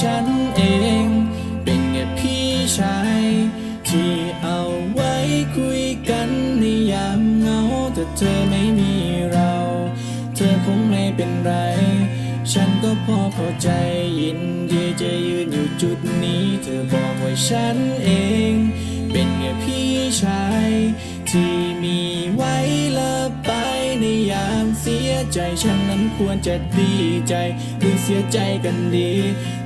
ฉันเอง เป็นแค่พี่ชาย ที่เอาไว้คุยกันในยามเหงา แต่เธอไม่มีเรา เธอคงไม่เป็นไร ฉันก็พอเข้าใจยินดีจะยืนอยู่จุดนี้ เธอบอกว่าฉันเอง เป็นแค่พี่ชาย ที่มีไว้ละไปในยามเสียใจ ฉันนั้นควรจะดีใจหรือเสียใจกันดี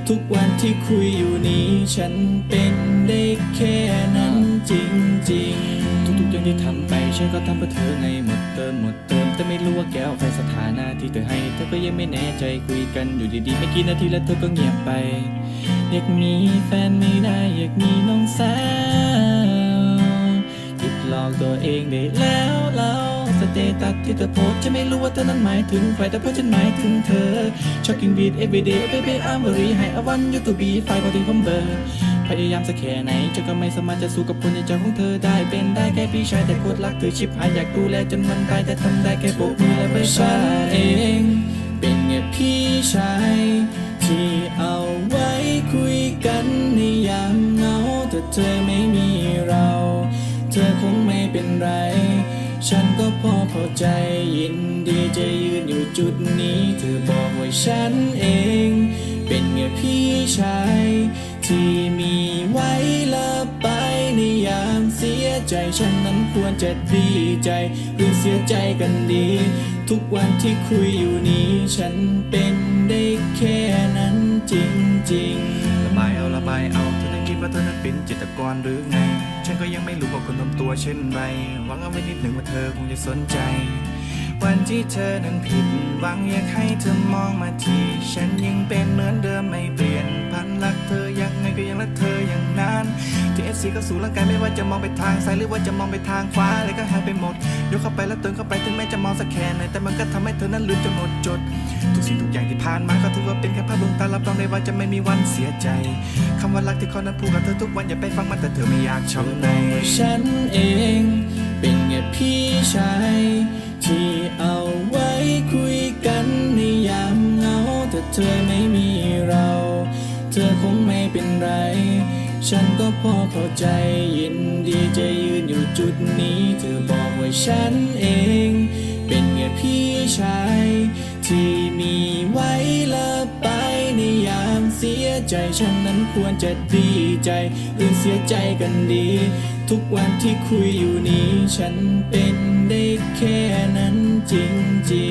ทุกวันที่คุยอยู่นี้ ฉันเป็นได้แค่นั้นจริงๆ ทุกๆอย่างที่ทำไป ฉันก็ทำเพื่อเธอไงหมดเติมหมดเติม แต่ไม่รู้ว่าแก้วใครสถานะที่เธอให้ เธอก็ยังไม่แน่ใจคุยกันอยู่ดีๆ ไม่กี่นาทีแล้วเธอก็เงียบไป อยากมีแฟนไม่ได้อยากมีน้องสาวหยุดหลอกตัวเองได้แล้ว เตตัสที่เธอโพสจะไม่รู้ว่าเธอนั้นหมายถึงใครแต่เพราะฉันหมายถึงเธอ Shocking beat everyday baby I'm very high I want you to be ไฟพอถึงผมเบอร์พยายามสักแค่ไหนฉันก็ไม่สามารถจะสู้กับคนในใจของเธอได้เป็นได้แค่พี่ชายแต่โคตรรักเธอชิบหายอยากดูแลจนวันตายแต่ทำได้แค่โบกมือและบายบายเองเป็นแค่พี่ชายที่เอาไว้คุยกันในยามเหงาแต่เธอไม่มีเรา เธอคงไม่เป็นไร ฉันก็พอเข้าใจยินดีจะยืนอยู่จุดนี้ เธอบอกว่าฉันเอง เป็นแค่พี่ชาย ที่มีไว้ละไปในยามเสียใจ ฉันนั้นควรจะดีใจ หรือเสียใจกันดี ทุกวันที่คุยอยู่นี้ ฉันเป็นได้แค่นั้นจริงๆ ว่าเธอนั้นเป็นจิตกรหรือไง ฉันก็ยังไม่รู้ว่าคนทำตัวเช่นไร หวังเอาไว้นิดหนึ่งว่าเธอคงจะสนใจ วันที่เธอนั้นผิดหวังอยากให้เธอมองมาที่ฉันยังเป็นเหมือนเดิมไม่เปลี่ยนพันรักเธอยังไงก็ยังรักเธออย่างนั้นที่เอฟซีก็สู่ร่างกายไม่ว่าจะมองไปทางซ้ายหรือว่าจะมองไปทางขวาอะไรก็หายไปหมดยกเข้าไปแล้วเติมเข้าไปถึงแม้จะมองสักแค่ไหนแต่มันก็ทำให้เธอนั้นลืมจนหมดจด ทุกสิ่งทุกอย่างที่ผ่านมาก็ถือว่าเป็นแค่ภาพลวงตารับรองได้ว่าจะไม่มีวันเสียใจคำว่ารักที่เขานั้นพูดกับเธอทุกวันอย่าไปฟังมันแต่เธอไม่อยากช้ำในฉันเอง เป็นแค่พี่ชายที่เอาไว้คุยกันในยามเหงาแต่เธอไม่มีเรา เธอคงไม่เป็นไร ฉันก็พอเข้าใจยินดีจะยืนอยู่จุดนี้ เธอบอกว่าฉันเอง เป็นแค่พี่ชาย มีไว้ละไปในยามเสียใจฉันนั้นควรจะดีใจหรือเสียใจกันดี ทุกวันที่คุยอยู่นี้ ฉันเป็นได้แค่นั้นจริง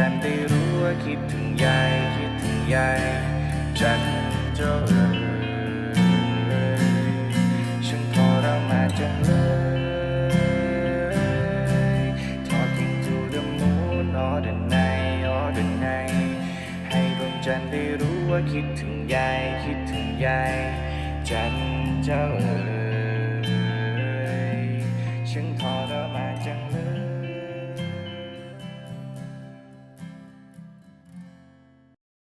จันได้รู้ว่าคิดถึงยายคิดถึงยายจันเจ้าเอ๋ยฉันทรมานจังเลย Talking to the moon all the night all the night ให้ดวงจันได้รู้ว่าคิดถึงยายคิดถึงยายจันเจ้าเอ๋ยฉันทรมานจังเลย